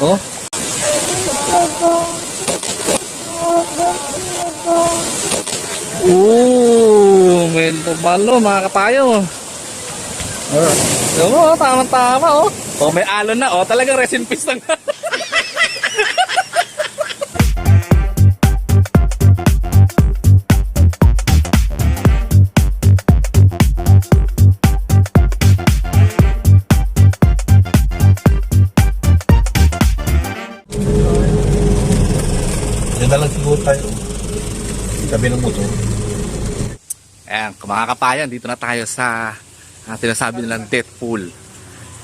Oh. Ooh, may palo mga kapayo. Oo, oh, tama-tama oh. Oh, may alon na oh. Talagang resin piece lang. Diyan na lang siguro tayo. Sabi ng motor. Ayan, kung mga kapayan, dito na tayo sa uh, tinasabi nilang death pool.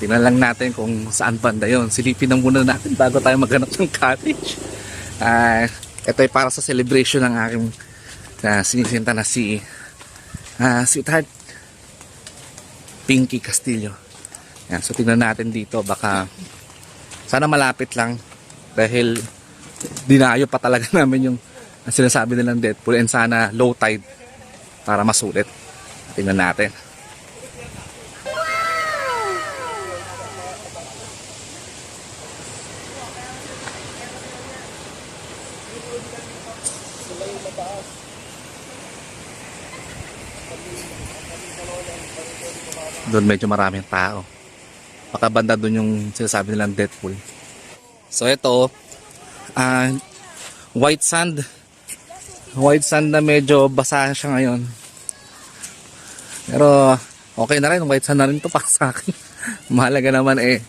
Tingnan lang natin kung saan banda yun. Silipin na muna natin bago tayo maghanap ng cottage. Ah, ito ay para sa celebration ng aking uh, sinisinta na si uh, sweetheart Pinky Castillo. Yan, so tingnan natin dito baka sana malapit lang dahil dinayo pa talaga namin yung ang sinasabi nilang death pool and sana low tide para masulit. Tingnan natin. Doon medyo maraming tao. Baka banda doon yung sinasabi nilang Deadpool. So ito, ah white sand. White sand na medyo basa siya ngayon. Pero okay na rin, white sand na rin to para sa akin. Mahalaga naman eh,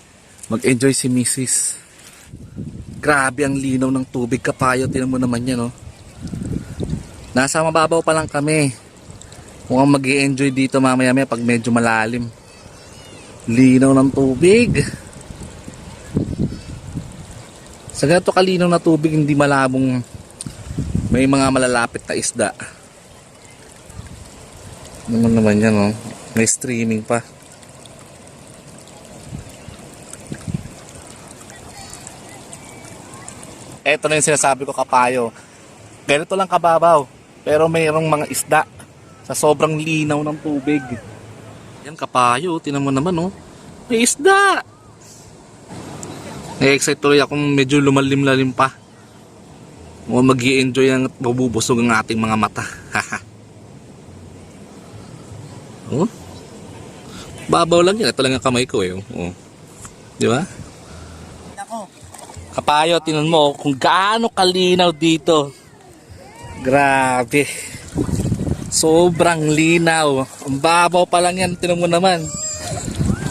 mag-enjoy si Mrs. Grabe ang linaw ng tubig kapayo, tinan mo naman yan oh. Nasa mababaw pa lang kami. Mukhang mag enjoy dito mamaya maya pag medyo malalim. Linaw ng tubig. Sa ganito kalinaw na tubig, hindi malabong may mga malalapit na isda. Naman naman yan, oh. May streaming pa. Ito na yung sinasabi ko kapayo. Ganito lang kababaw. Pero mayroong mga isda sa sobrang linaw ng tubig. Yan kapayo, tinan mo naman oh. May isda! Na-excite tuloy akong medyo lumalim-lalim pa. O mag enjoy ang mabubusog ang ating mga mata. Oh? Babaw lang yan. Ito lang ang kamay ko eh. Oh. Di ba? Kapayo, tinan mo oh, kung gaano kalinaw dito. Grabe. Sobrang linaw. Ang babaw pa lang yan. Tinan mo naman.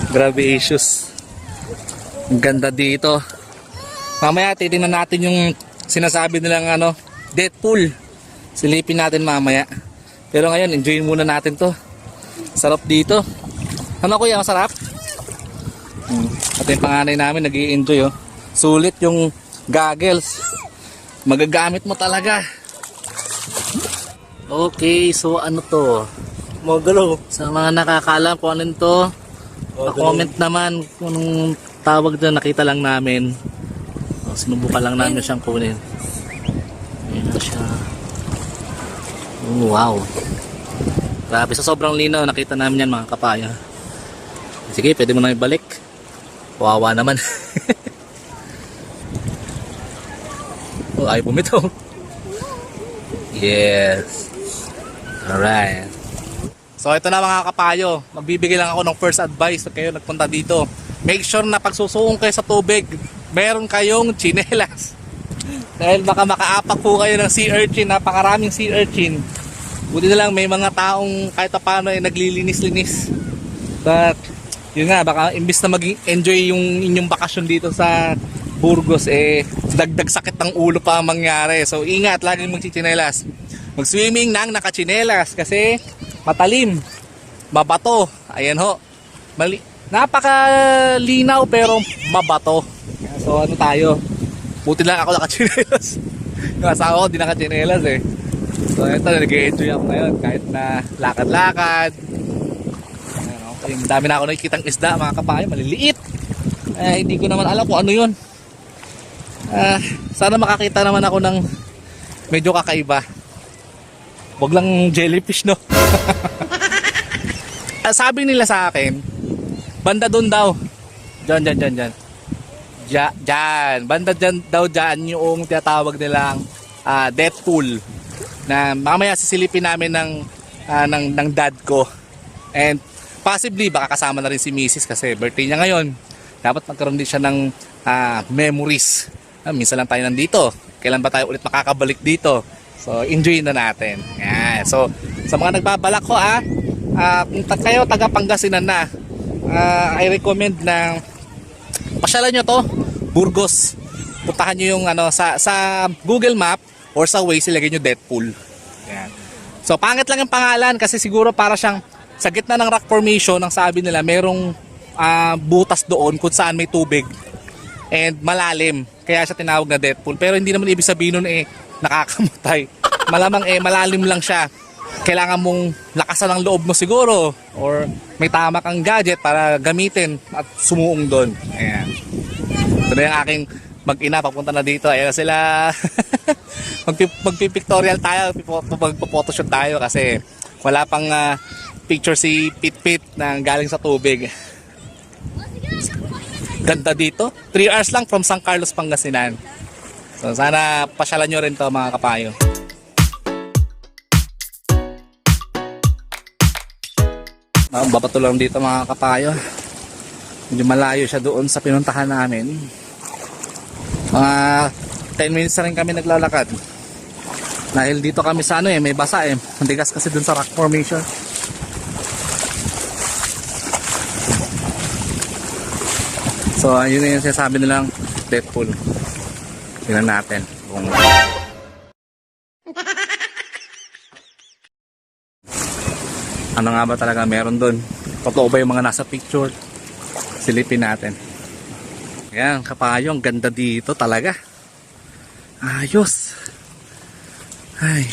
Grabe issues. Ganda dito. Mamaya titingnan natin yung sinasabi nilang ano, Deadpool. Silipin natin mamaya. Pero ngayon, enjoyin muna natin to. Sarap dito. Ano kuya, masarap? Hmm. At yung panganay namin, nag enjoy oh. Sulit yung goggles. Magagamit mo talaga. Okay, so ano to? Magalaw. Sa mga nakakaalam kung ano to, comment naman kung tawag doon, nakita lang namin. O, sinubukan lang namin siyang kunin. Ayan na siya. Oh, wow. Grabe, sa sobrang linaw, nakita namin yan mga kapaya. Sige, pwede mo na ibalik. Wawa naman. oh, ay bumitaw. Yes. Alright. So ito na mga kapayo, magbibigay lang ako ng first advice pag kayo nagpunta dito. Make sure na pag susuong kayo sa tubig, meron kayong chinelas. Dahil baka makaapak po kayo ng sea urchin, napakaraming sea urchin. Buti na lang may mga taong kahit pa paano ay naglilinis-linis. But yun nga, baka imbis na maging enjoy yung inyong bakasyon dito sa Burgos, eh dagdag sakit ng ulo pa ang mangyari. So ingat, laging magchichinelas. Mag-swimming nang nakachinelas kasi matalim, mabato. Ayan ho. Mali napakalinaw pero mabato. So ano tayo? Buti lang ako nakachinelas. Yung asawa ko di nakachinelas eh. So ito, nag-enjoy ako ngayon kahit na lakad-lakad. Ang dami na ako nakikitang isda mga kapayo, maliliit. Eh, hindi ko naman alam kung ano yun. Ah, sana makakita naman ako ng medyo kakaiba. Wag lang jellyfish, no? Ah, sabi nila sa akin, banda doon daw. Diyan, diyan, diyan, diyan. Dya, dyan. Banda dyan daw dyan yung tinatawag nilang ah, death pool. Na mamaya sisilipin namin ng, ah, ng, ng dad ko. And possibly baka kasama na rin si Mrs. kasi birthday niya ngayon. Dapat magkaroon din siya ng ah, memories. Ah, minsan lang tayo nandito. Kailan ba tayo ulit makakabalik dito? So, enjoy na natin. Yan. So, sa mga nagbabalak ko ah, ah, kung kayo taga Pangasinan na, ah, I recommend na pasyalan nyo to, Burgos. Puntahan nyo yung ano, sa, sa Google Map or sa Waze, ilagay nyo Deadpool. Yan. So, pangit lang yung pangalan kasi siguro para siyang sa gitna ng rock formation, ang sabi nila, merong ah, butas doon kung saan may tubig and malalim. Kaya siya tinawag na Deadpool. Pero hindi naman ibig sabihin nun eh, nakakamatay. Malamang eh, malalim lang siya. Kailangan mong lakasan ang loob mo siguro or may tama kang gadget para gamitin at sumuong doon. Ayan. Ito na yung aking mag-ina papunta na dito. Ayan sila. Magpi- Magpipictorial tayo, magpo-photoshoot tayo kasi wala pang ah, picture si Pit Pit na galing sa tubig. Ganda dito. 3 hours lang from San Carlos, Pangasinan. So sana pasyalan nyo rin to mga kapayo. Ah, babato lang dito mga kapayo. Medyo malayo siya doon sa pinuntahan namin. Mga 10 minutes na rin kami naglalakad. Dahil dito kami sa ano eh, may basa eh. Mandigas kasi dun sa rock formation. So, ayun na yung sinasabi nilang Deadpool. Tingnan natin kung ano nga ba talaga meron doon. Totoo ba yung mga nasa picture? Silipin natin. Ayan, kapayo, ang ganda dito talaga. Ayos. Ay.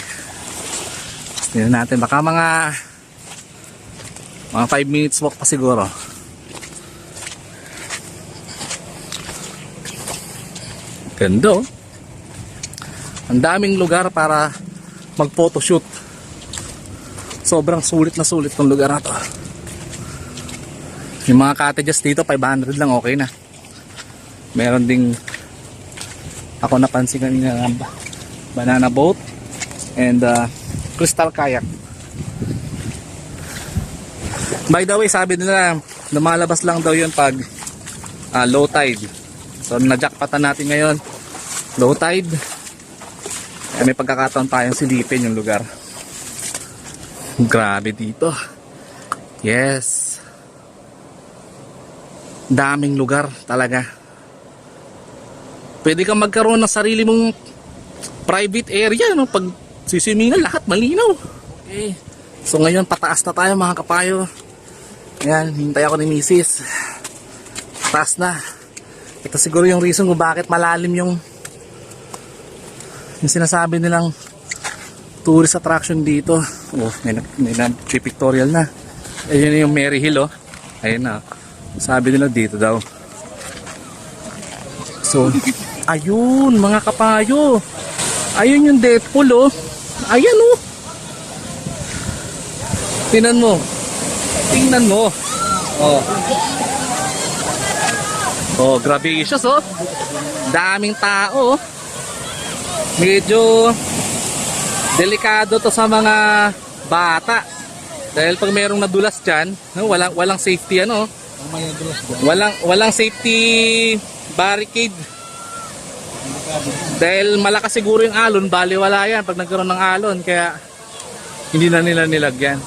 Tingnan natin, baka mga mga 5 minutes walk pa siguro. Ganda oh. Ang daming lugar para mag photoshoot. Sobrang sulit na sulit tong lugar na to. Yung mga cottages dito 500 lang okay na. Meron ding ako napansin kanina na ba- banana boat and uh, crystal kayak. By the way, sabi nila lumalabas lang daw yun pag ah, low tide. So na-jackpotan natin ngayon. Low tide. Eh, may pagkakataon tayong silipin yung lugar. Grabe dito. Yes. Daming lugar talaga. Pwede kang magkaroon ng sarili mong private area no pag siswimingan lahat malinaw. Okay. So ngayon pataas na tayo mga kapayo. Ayan, hintay ako ni Mrs. Taas na. Ito siguro yung reason kung bakit malalim yung yung sinasabi nilang tourist attraction dito. Oh, may, may na pictorial na. Ayun yung Mary Hill oh. Ayun na. Sabi nila dito daw. So, ayun mga kapayo. Ayun yung Deadpool oh. Ayan oh. Tingnan mo. Tingnan mo. Oh. Oh, gracious oh. Daming tao. oh. Medyo delikado to sa mga bata. Dahil pag merong nadulas diyan, no, walang walang safety ano. Walang walang safety barricade. Dahil malakas siguro yung alon, bali wala yan pag nagkaroon ng alon kaya hindi na nila nilagyan.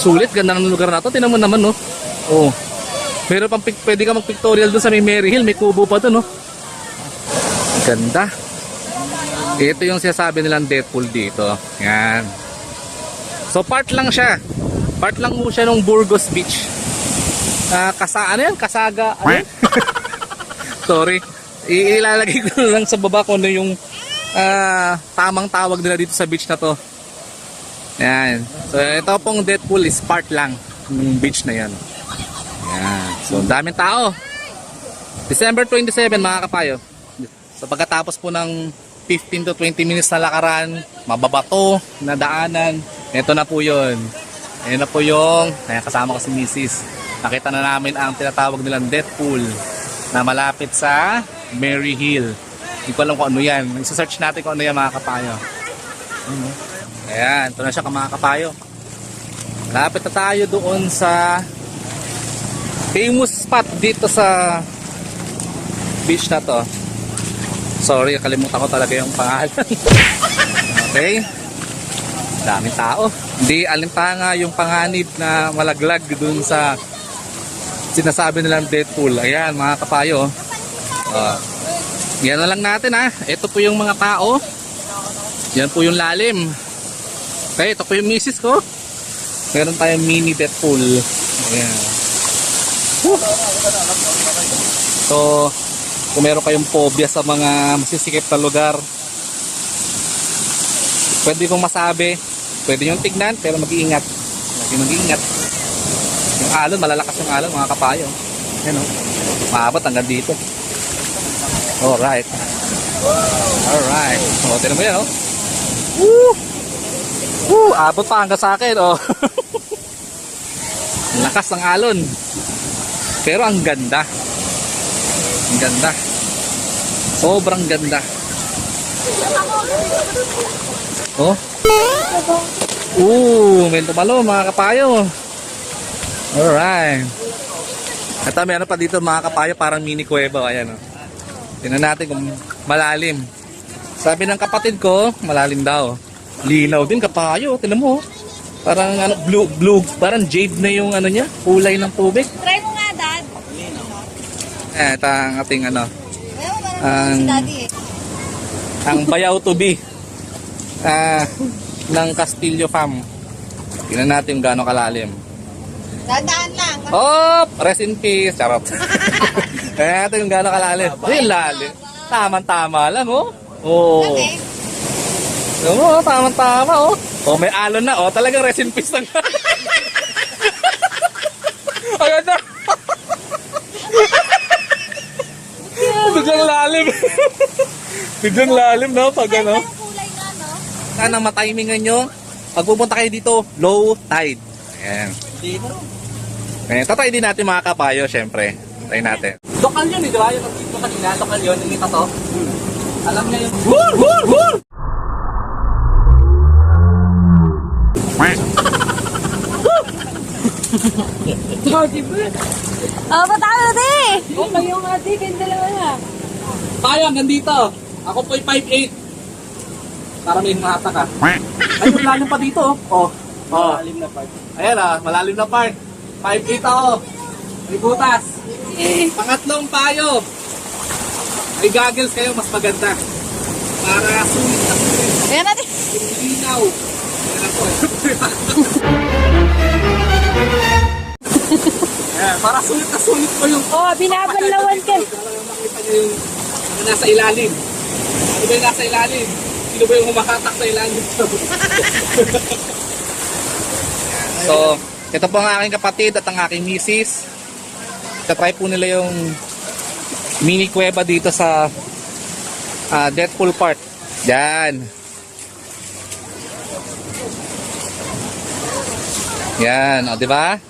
Sulit, ganda ng lugar na to. Tinan mo naman, no? Oh. Meron pang pwede ka mag-pictorial doon sa may Mary Hill. May kubo pa doon, no? Ganda. Ito yung sinasabi nilang Deadpool dito. Yan. So, part lang siya. Part lang mo siya ng Burgos Beach. Ah, kasa, ano yan? Kasaga, ano? Sorry. Ilalagay ko lang sa baba kung ano yung ah, tamang tawag nila dito sa beach na to. Yan. So, ito pong Deadpool is part lang ng beach na yan. Yan. So, daming tao. December 27, mga kapayo. So, pagkatapos po ng 15 to 20 minutes na lakaran, mababato, na daanan, ito na po yun. Ayan na po yung, kaya kasama ko si Mrs. Nakita na namin ang tinatawag nilang Deadpool. na malapit sa Mary Hill. Hindi ko alam kung ano yan. Isa-search natin kung ano yan mga kapayo. Ano? Ayan, ito na siya mga kapayo. Malapit na tayo doon sa famous spot dito sa beach na to. Sorry, kalimutan ko talaga yung pangalan. okay? Daming tao. Hindi alintanga yung panganib na malaglag dun sa sinasabi nilang Deadpool. Ayan, mga kapayo. Uh, yan na lang natin ha. Ito po yung mga tao. Yan po yung lalim. Okay, ito po yung misis ko. Meron tayong mini Deadpool. Ayan. Woo! So, kung meron kayong phobia sa mga masisikip na lugar, pwede kong masabi, pwede nyo tignan, pero mag-iingat. Mag-iingat. Yung alon, malalakas yung alon, mga kapayo. Yan o. Maabot hanggang dito. Alright. Alright. O, tinan mo yan o. Woo! Woo! Abot pa hanggang sa akin o. Lakas ng alon. Pero ang ganda. Ang ganda. Sobrang ganda. Oh. Ooh, may tumalo mga kapayo. Alright. At meron pa dito mga kapayo parang mini kuweba. Ayan oh. Tingnan natin kung malalim. Sabi ng kapatid ko, malalim daw. Linaw din kapayo. Tingnan mo. oh. Parang ano, blue, blue, parang jade na yung ano niya, kulay ng tubig. Try mo nga, Dad. Eh, ito ang ating ano, Ang- eh. ang bayaw to be ah, ng Castillo Farm. Tingnan natin gaano kalalim. Dadaan lang. Oh, rest in peace. Charot. Tingnan natin kung gaano kalalim. Ay, lalim. Tama-tama lang, oh. Oo. Laki. Oo, tama-tama, oh. Oh, may alon na, oh. Talagang rest in peace lang. Agad na. Biglang lalim. Biglang lalim, no? Pag ano. Yung kulay na, no? Sana matimingan nyo. Pag pupunta kayo dito, low tide. Ayan. Ayan, tatry din natin mga kapayo, syempre. Try natin. Lokal yun, eh, di ba? Yung nag-tito kanina, lokal yun, yung to. Alam niya yung... Woo! Woo! Woo! Oh, patalo na eh! Oh, kayo nga, di. Kayong dalawa na. Tayo hanggang dito. Ako po'y 5'8". Para may mata ka. Ay, malalim pa dito. Oh. Oh. Malalim na part. Ayan ah, malalim na part. 5'8 ako. May butas. Pangatlong payo. May goggles kayo, mas maganda. Para sulit na sulit. Ayan natin. Yung linaw. Ayan ako eh. Ayan, para sulit na sulit ko yung Oh, binabanlawan ka. Talagang makita niyo yung nasa ilalim. Ano ba yung nasa ilalim? Sino ba yung humakatak sa ilalim? so, ito po ang aking kapatid at ang aking misis. Tatry po nila yung mini kuweba dito sa ah, Deadpool Park. Yan. Yan, o, di ba?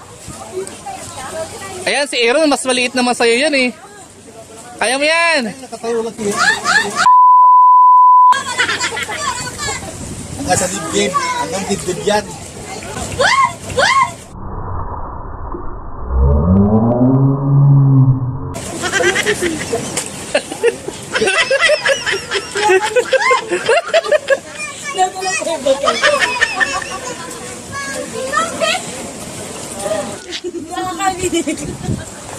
Ayan, si Aaron, mas maliit naman sa'yo yan eh. Kaya mo yan. Nakatayo lang siya. Hanggang sa dibdib. Hanggang dibdib yan.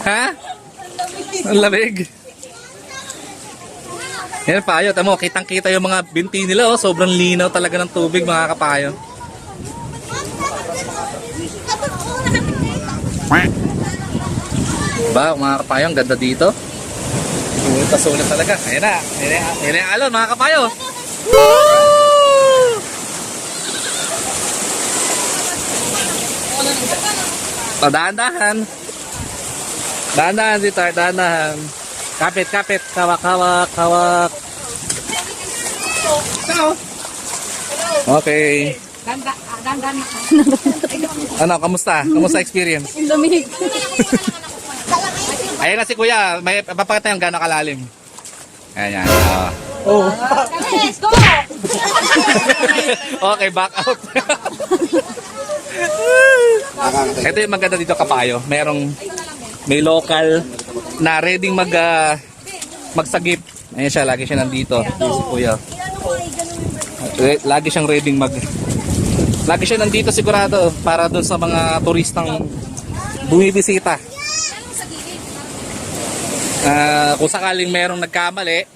Ha? Ang lamig. Yan payo, tamo, kitang kita yung mga binti nila oh, sobrang linaw talaga ng tubig mga kapayo. Ba, mga kapayo, ang ganda dito. Sulit sulit talaga. Ayan na, ayan na, alon mga kapayo. Oh, dahan-dahan. Dito, dahan-dahan. Kapit, kapit. Kawak, kawak, kawak. Okay. Ganda, ganda na. Ano, kamusta? Kamusta experience? Lamig. Ayan na si kuya. May papakita yung gano'ng kalalim. Ayan yan. Ah. Let's go! okay, back out. Ito yung maganda dito kapayo. Merong may local na ready mag ah, magsagip. Ayan siya, lagi siya nandito. Si kuya. Lagi siyang ready mag Lagi siya nandito sigurado para doon sa mga turistang bumibisita. Ah, kung sakaling merong nagkamali,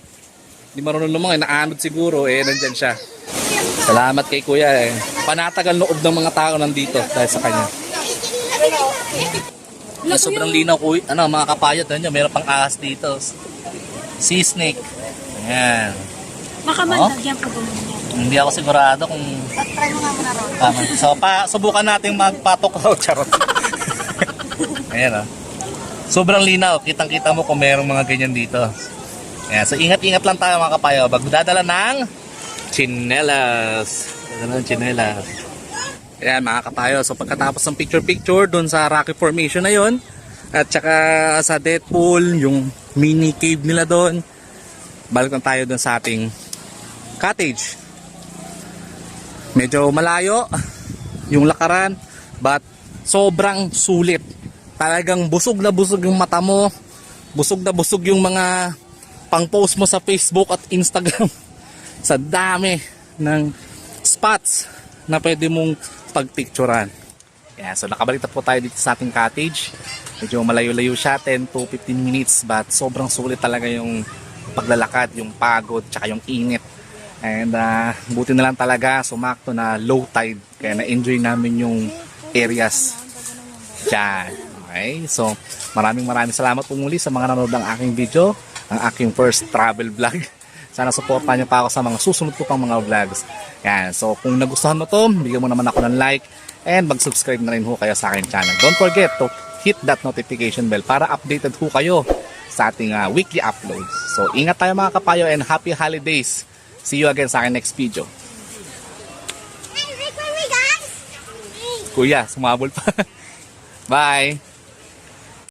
hindi marunong lumang, naanod siguro, eh, nandyan siya. Salamat kay Kuya eh. Panatagal loob ng mga tao nandito dahil sa kanya. Yeah, sobrang linaw kuya. Ano, mga kapayot nyo, meron pang ahas dito. Sea snake. Ayan. Oh? lagyan ko doon niya. Hindi ako sigurado kung Try mo nga muna ron. tama. So, pa, subukan natin magpatok raw. Charot. Ayan oh. Sobrang linaw. Kitang-kita mo kung merong mga ganyan dito. Ayan. So, ingat-ingat lang tayo mga kapayo. Magdadala ng chinelas. Dadala ng chinelas. Ayan mga kapayo. So, pagkatapos ng picture-picture dun sa Rocky Formation na yon at saka sa death pool, yung mini cave nila doon, balik na tayo dun sa ating cottage. Medyo malayo yung lakaran but sobrang sulit. Talagang busog na busog yung mata mo. Busog na busog yung mga pang post mo sa Facebook at Instagram. Sa dami ng spots na pwede mong pagpicturan yeah, so nakabalik na po tayo dito sa ating cottage medyo malayo-layo siya 10 to 15 minutes but sobrang sulit talaga yung paglalakad yung pagod tsaka yung init And uh, buti na lang talaga sumakto na low tide kaya na-enjoy namin yung areas dyan. Okay? So maraming maraming salamat po muli sa mga nanonood ng aking video, ang aking first travel vlog. Sana supportan niyo pa ako sa mga susunod ko pang mga vlogs. Yan. So kung nagustuhan mo to, bigyan mo naman ako ng like and mag-subscribe na rin ho kayo sa aking channel. Don't forget to hit that notification bell para updated ho kayo sa ating uh, weekly uploads. So ingat tayo mga kapayo and happy holidays. See you again sa akin next video. Kuya, sumabol pa. Bye!